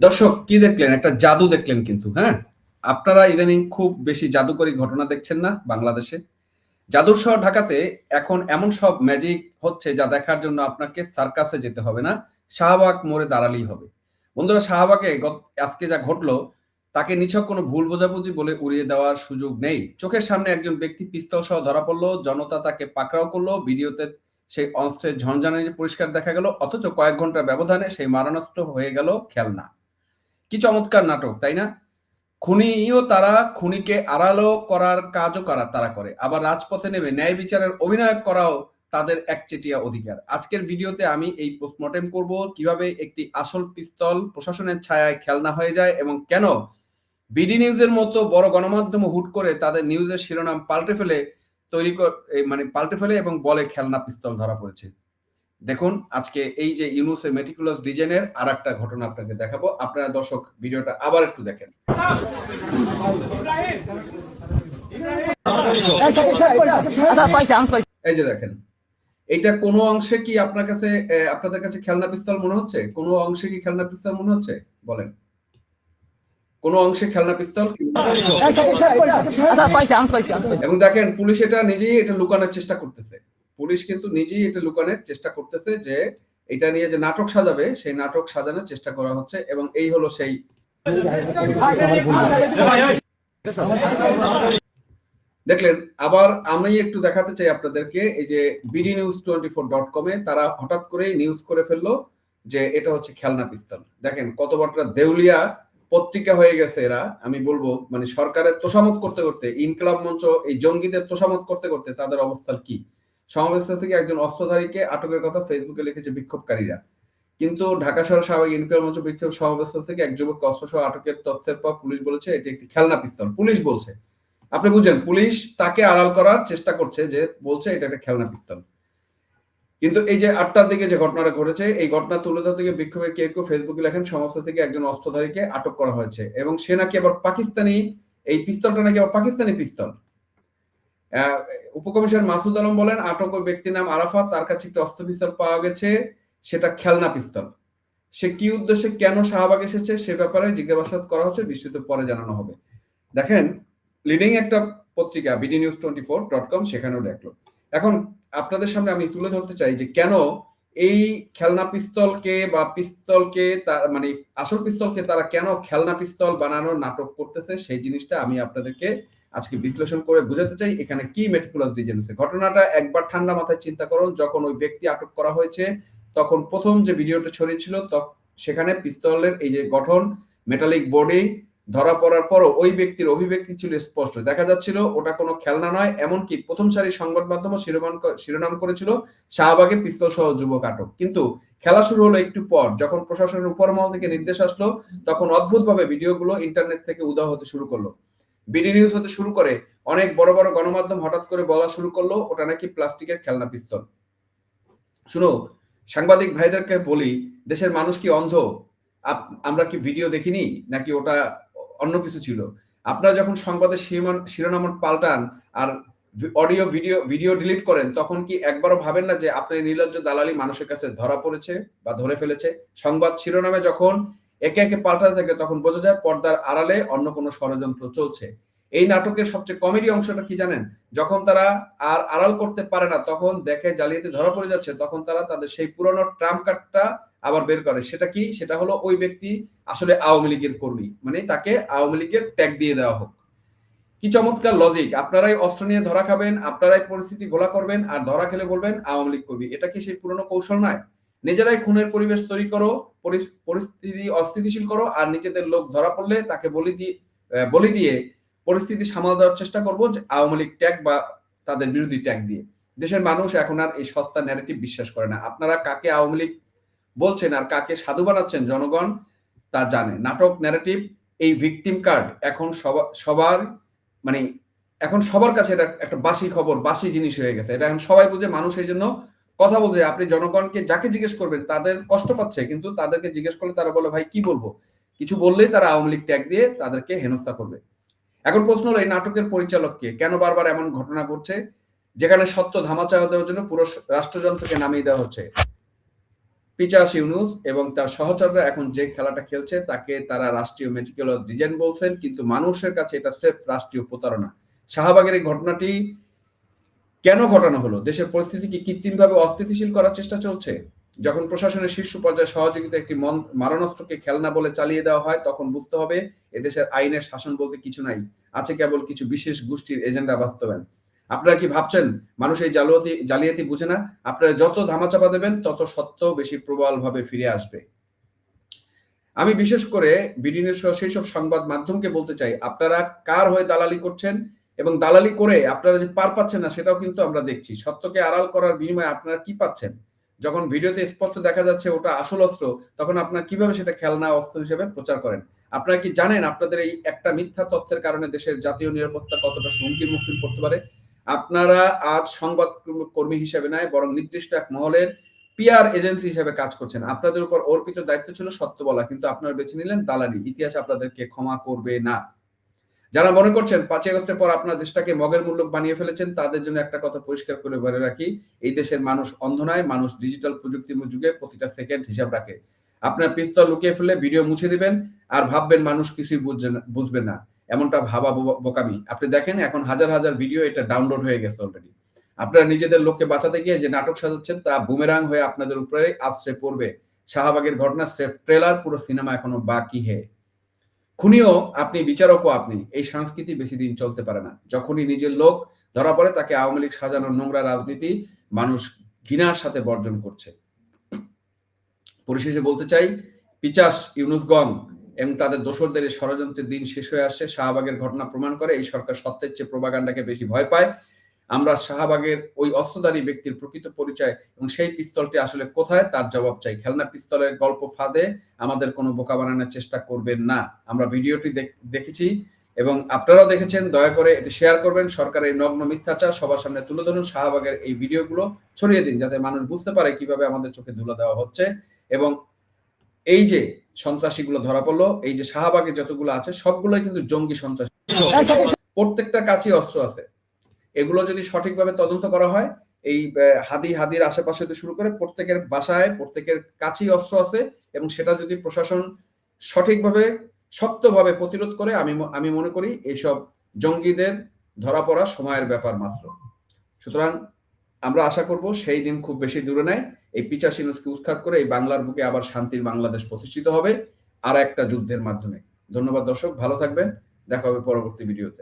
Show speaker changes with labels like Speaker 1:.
Speaker 1: দর্শক, কি দেখলেন? একটা জাদু দেখলেন কিন্তু হ্যাঁ? আপনারা ইদানিং খুব বেশি জাদুকরী ঘটনা দেখছেন না বাংলাদেশে। জাদুর শহর ঢাকাতে এখন এমন সব ম্যাজিক হচ্ছে যা দেখার জন্য আপনাকে সার্কাসে যেতে হবে না। শাহবাগ মোড়ে দাঁড়ালেই হবে। বন্ধুরা, শাহবাগে আজকে যা ঘটলো তাকে নিছক কোনো ভুল বোঝাবুঝি বলে উড়িয়ে দেওয়ার সুযোগ নেই। চোখের সামনে একজন ব্যক্তি পিস্তল সহ ধরা পড়ল, জনতা তাকে পাকড়াও করল, ভিডিওতে সেই অস্ত্রের ঝনঝানি পরিষ্কার দেখা গেল, অথচ কয়েক ঘণ্টার ব্যবধানে সেই মারণাস্ত্র হয়ে গেল খেলনা। কি চমৎকার নাটক, তাই না? খুনিও তারা, খুনিকে আড়ালো করার কাজও করা, তারা করে। আবার রাজপথে নেমে ন্যায় বিচারের অভিনয় করাও তাদের একচেটিয়া অধিকার। আজকের ভিডিওতে আমি এই পোস্টমর্টেম করব, কীভাবে একটি আসল পিস্তল প্রশাসনের ছায়ায় খেলনা হয়ে যায় এবং কেন বিডি নিউজের মতো বড় গণমাধ্যম হুট করে তাদের নিউজের শিরোনাম পাল্টে ফেলে, তৈরি মানে পাল্টে ফেলে এবং বলে খেলনা পিস্তল ধরা পড়েছে। দেখুন, আজকে এই যে ইউনুসের মেটিকুলাস ডিজাইনের আর একটা ঘটনা আপনাকে দেখাবো। আপনারা দর্শক ভিডিওটা আবার একটু দেখেন। এই যে দেখেন, এটা কোনো অংশে কি আপনার কাছে আপনাদের কাছে খেলনা পিস্তল মনে হচ্ছে? কোনো অংশে কি খেলনা পিস্তল মনে হচ্ছে? বলেন। কোনো অংশে খেলনা পিস্তল এবং দেখেন পুলিশ এটা নিজেই এটা লুকানোর চেষ্টা করতেছে। পুলিশ কিন্তু নিজেই এটা লুকানোর চেষ্টা করতেছে যে এটা নিয়ে যে নাটক সাজাবে সেই নাটক সাজানোর চেষ্টা করা হচ্ছে এবং এই হলো সেই দেখলেন আবার আমি একটু দেখাতে চাই আপনাদেরকে এই যে BD news twenty four dot কমে তারা হঠাৎ করে নিউজ করে ফেলল যে এটা হচ্ছে খেলনা পিস্তল। দেখেন কত বড়টা দেউলিয়া পত্রিকা হয়ে গেছে এরা, আমি বলব মানে সরকারের তোষামত করতে করতে, ইনকলাব মঞ্চ, এই জঙ্গিদের তোষামত করতে করতে তাদের অবস্থা কি? সমাবেশ থেকে একজন অস্ত্রধারীকে আটকের কথা ফেসবুকে লিখেছে বিক্ষোভকারীরা। কিন্তু ঢাকা শহর স্বাভাবিক ইনকলাব মঞ্চ বিক্ষোভ সমাবেশ থেকে এক যুবক অস্ত্রসহ আটকের তথ্যের পর পুলিশ বলেছে, এটি একটি খেলনা পিস্তল। পুলিশ বলছে, আপনি বুঝেন, পুলিশ তাকে আড়াল করার চেষ্টা করছে যে বলছে, এটা একটা খেলনা পিস্তল। কিন্তু এই যে আটটার দিকে যে ঘটনাটা ঘটেছে, এই ঘটনা তুলে ধরতে গিয়ে বিক্ষোভের কেউ কেউ ফেসবুকে লেখেন সংস্থা থেকে একজন অস্ত্রধারীকে আটক করা হয়েছে এবং সে নাকি আবার পাকিস্তানি, এই পিস্তলটা নাকি আবার পাকিস্তানি পিস্তল। উপকমিশনার মাসুদ আলম বলেন, আটক ওই ব্যক্তির নাম আরাফাত, তার কাছে একটি অস্ত্র পিস্তল পাওয়া গেছে, সেটা খেলনা পিস্তল। সে কি উদ্দেশ্যে কেন শাহবাগ এসেছে সে ব্যাপারে জিজ্ঞাসাবাদ করা হচ্ছে বিস্তৃত পরে জানানো হবে। দেখেন লিডিং একটা পত্রিকা BD news twenty four dot com সেখানেও দেখল। এখন আপনাদের সামনে আমি তুলে ধরতে চাই যে কেন এই খেলনা পিস্তলকে বা পিস্তলকে তার মানে আসল পিস্তলকে তারা কেন খেলনা পিস্তল বানানোর নাটক করতেছে সেই জিনিসটা আমি আপনাদেরকে আজকে বিশ্লেষণ করে বুঝাতে চাই। এখানে কি মেটিকুলাস ডিজাইন হচ্ছে ঘটনাটা একবার ঠান্ডা মাথায় চিন্তা করুন, যখন ওই ব্যক্তি আটক করা হয়েছে, তখন প্রথম যে ভিডিওটা ছড়িয়েছিল সেখানে পিস্তলের এই যে গঠন মেটালিক বডি ধরা পড়ার পরও ওই ব্যক্তির অভিব্যক্তি ছিল স্পষ্ট। দেখা যাচ্ছিল ওটা কোনো খেলনা নয়, এমনকি প্রথম সারি সংবাদ মাধ্যম শিরোনাম শিরোনাম করেছিল শাহবাগে পিস্তল সহ যুবক আটক। কিন্তু খেলা শুরু হলো একটু পর, যখন প্রশাসনের উপর মহল থেকে নির্দেশ আসলো, তখন অদ্ভুতভাবে ভিডিওগুলো ইন্টারনেট থেকে উদা হতে শুরু করল। বিডি নিউজ হতে শুরু করে অনেক বড় বড় গণমাধ্যম হঠাৎ করে বলা শুরু করল, ওটা নাকি প্লাস্টিকের খেলনা পিস্তল। শুনো, সাংবাদিক ভাইদেরকে বলি, দেশের মানুষ কি অন্ধ? আমরা কি ভিডিও দেখিনি? নাকি ওটা অন্য কিছু ছিল। আপনারা যখন শিরোনাম- শিরোনাম পাল্টান আর অডিও ভিডিও ভিডিও ডিলিট করেন, তখন কি একবারও ভাবেন না যে আপনার নির্লজ্জ দালালি মানুষের কাছে ধরা পড়েছে বা ধরে ফেলেছে? সংবাদ শিরোনামে যখন একে একে পাল্টাতে থাকে, তখন বোঝা যায় পর্দার আড়ালে অন্য কোনো ষড়যন্ত্র চলছে। এই নাটকের সবচেয়ে কমেডি অংশটা কি জানেন? যখন তারা আর আড়াল করতে পারে না, তখন দেখে জালিয়াতি ধরা পড়ে যাচ্ছে, তখন তারা তাদের সেই পুরনো ট্রাম্প কার্ডটা আবার বের করে। সেটা কি? সেটা হলো ওই ব্যক্তি আসলে আওয়ামী লীগের কর্মী। মানে তাকে আওয়ামী লীগের ট্যাগ দিয়ে দেওয়া হোক। কি চমৎকার লজিক আপনারাই অস্ত্র নিয়ে ধরা খাবেন, আপনারাই পরিস্থিতি গোলা করবেন আর ধরা খেলে বলবেন আওয়ামী লীগ কর্মী। এটা কি সেই পুরনো কৌশল নয়? নিজেরাই খুনের পরিবেশ তৈরি করো পরিস্থিতি অস্থিতিশীল করো আর নিজেদের লোক ধরা পড়লে তাকে বলি দিয়ে বলি দিয়ে পরিস্থিতি সামাল দেওয়ার চেষ্টা করব যে আওয়ামী লীগ ট্যাগ বা তাদের বিরোধী ট্যাগ দিয়ে। দেশের মানুষ এখন আর এই সস্তা ন্যারেটিভ বিশ্বাস করে না। আপনারা কাকে আওয়ামী লীগ বলছেন আর কাকে সাধু বানাচ্ছেন জনগণ তা জানে। নাটক ন্যারেটিভ এই ভিকটিম কার্ড এখন সবা- সবার মানে এখন সবার কাছে এটা একটা বাসি খবর, বাসি জিনিস হয়ে গেছে। এটা এখন সবাই বুঝে, মানুষ এই জন্য কথা বলতে আপনি জনগণকে যাকে জিজ্ঞেস করবেন, তাদের কষ্ট পাচ্ছে, কিন্তু তাদেরকে জিজ্ঞেস করলে তারা বলে, ভাই, কি বলব? কিছু বললেই তারা আওয়ামী লীগ ট্যাগ দিয়ে তাদেরকে হেনস্থা করবে। এখন প্রশ্ন হলো, এই নাটকের পরিচালককে কেন বারবার এমন ঘটনা ঘটছে? যেখানে সত্য ধামাচা দেওয়ার জন্য পুরো রাষ্ট্রযন্ত্রকে নামিয়ে দেওয়া হচ্ছে। পিচাস ইউনুস এবং তার সহচররা এখন যে খেলাটা খেলছে, তাকে তারা রাষ্ট্রীয় মেডিকেল ডিজাইন বলছেন, কিন্তু মানুষের কাছে এটা সেফ রাষ্ট্রীয় প্রতারণা। শাহবাগের এই ঘটনাটি কেন ঘটানো হলো? দেশের পরিস্থিতিকে কৃত্রিমভাবে অস্থিতিশীল করার চেষ্টা চলছে? যখন প্রশাসনের শীর্ষ পর্যায়ে সহযোগিতা একটি মারণাস্ত্রকে খেলনা বলে চালিয়ে দেওয়া হয়, তখন বুঝতে হবে এদেশের আইনের শাসন বলতে কিছু নাই। আছে কেবল কিছু বিশেষ গোষ্ঠীর এজেন্ডা বাস্তবায়ন। আপনারা কি ভাবছেন? মানুষ এই জালিয়াতি জালিয়াতি বুঝে না? আপনারা যত ধামাচাপা দেবেন, তত সত্য বেশি প্রবলভাবে ফিরে আসবে। আমি বিশেষ করে বিডিনের সহ সেই সব সংবাদ মাধ্যমকে বলতে চাই, আপনারা কার হয়ে দালালি করছেন? এবং দালালি করে আপনারা যে পার পাচ্ছেন না, সেটাও কিন্তু আমরা দেখছি। সত্যকে আড়াল করার বিনিময়ে আপনারা কি পাচ্ছেন? যখন ভিডিওতে স্পষ্ট দেখা যাচ্ছে ওটা আসল অস্ত্র, তখন আপনারা কীভাবে সেটা খেলনা, অস্ত্র হিসেবে প্রচার করেন? আপনারা কি জানেন আপনাদের এই একটা মিথ্যা তথ্যের কারণে দেশের জাতীয় নিরাপত্তা কতটা হুমকির মুখে পড়তে পারে? আপনারা আজ সংবাদ কর্মী হিসেবে নয় বরং নির্দিষ্ট এক মহলের পিআর এজেন্সি হিসেবে কাজ করছেন। আপনাদের উপর অর্পিত দায়িত্ব ছিল সত্য বলা কিন্তু আপনারা বেছে নিলেন দালালি। ইতিহাস আপনাদেরকে ক্ষমা করবে না। যারা মনে করছেন পাঁচই আগস্টের পর আপনার দেশটাকে মগের মূল্য বানিয়ে ফেলেছেন, তাদের জন্য একটা কথা পরিষ্কার করে বলে রাখি, এই দেশের মানুষ অন্ধ নয়, মানুষ ডিজিটাল প্রযুক্তির যুগে প্রতিটা সেকেন্ড হিসাব রাখে। আপনার পিস্তল লুকিয়ে ফেলে ভিডিও মুছে দিবেন, আর ভাববেন মানুষ কিছুই বুঝবে না। এমনটা ভাবা বোকামি আপনি দেখেন এখন হাজার হাজার ভিডিও এটা ডাউনলোড হয়ে গেছে অলরেডি আপনারা নিজেদের লোককে বাঁচাতে গিয়ে যে নাটক সাজাচ্ছেন, তা বুমেরাং হয়ে আপনাদের উপরে আশ্রয় পড়বে। শাহবাগের ঘটনা সেফ ট্রেলার পুরো সিনেমা এখনও বাকি হে। খুনিও আপনি, বিচারকও আপনি, এই সংস্কৃতি বেশি দিন চলতে পারে না। যখনই নিজের লোক ধরা পড়ে, তাকে আওয়ামী লীগ সাজানোর নোংরা রাজনীতি মানুষ ঘৃণার সাথে বর্জন করছে। পরিশেষে বলতে চাই, পিচাস ইউনুসগং এবং তাদের দোসরদের এই ষড়যন্ত্রের দিন শেষ হয়ে আসছে। শাহবাগের ঘটনা প্রমাণ করে এই সরকার সত্যের চেয়ে প্রবাগান্ডাকে বেশি ভয় পায়। আমরা শাহবাগের ওই অস্ত্রধারী ব্যক্তির প্রকৃত পরিচয় এবং সেই পিস্তলটি আসলে কোথায় তার জবাব চাই। খেলনা পিস্তলের গল্প ফাঁদে আমাদের কোনো বোকা বানানোর চেষ্টা করবেন না। আমরা ভিডিওটি দেখ- দেখেছি এবং আপনারাও দেখেছেন। দয়া করে এটি শেয়ার করবেন। সরকারের নগ্ন মিথ্যাচার সবার সামনে তুলে ধরুন। শাহবাগের এই ভিডিওগুলো ছড়িয়ে দিন যাতে মানুষ বুঝতে পারে কীভাবে আমাদের চোখে ধুলো দেওয়া হচ্ছে। এবং এই যে সন্ত্রাসীগুলো ধরা পড়ল। এই যে শাহবাগে যতগুলো আছে, সবগুলোই কিন্তু জঙ্গি সন্ত্রাসী। প্রত্যেকটা কাছেই অস্ত্র আছে। এগুলো যদি সঠিকভাবে তদন্ত করা হয়, এই হাদি হাদির আশেপাশে শুরু করে, প্রত্যেকের বাসায়, প্রত্যেকের কাছেই অস্ত্র আছে এবং সেটা যদি প্রশাসন সঠিকভাবে, শক্তভাবে প্রতিরোধ করে, আমি আমি মনে করি এইসব জঙ্গিদের ধরা পড়া সময়ের ব্যাপার মাত্র। সুতরাং আমরা আশা করব সেই দিন খুব বেশি দূরে নেয় এই পিচা নিউজকে উৎখাত করে এই বাংলার বুকে আবার শান্তির বাংলাদেশ প্রতিষ্ঠিত হবে, আর একটা যুদ্ধের মাধ্যমে। ধন্যবাদ দর্শক, ভালো থাকবেন, দেখা হবে পরবর্তী ভিডিওতে।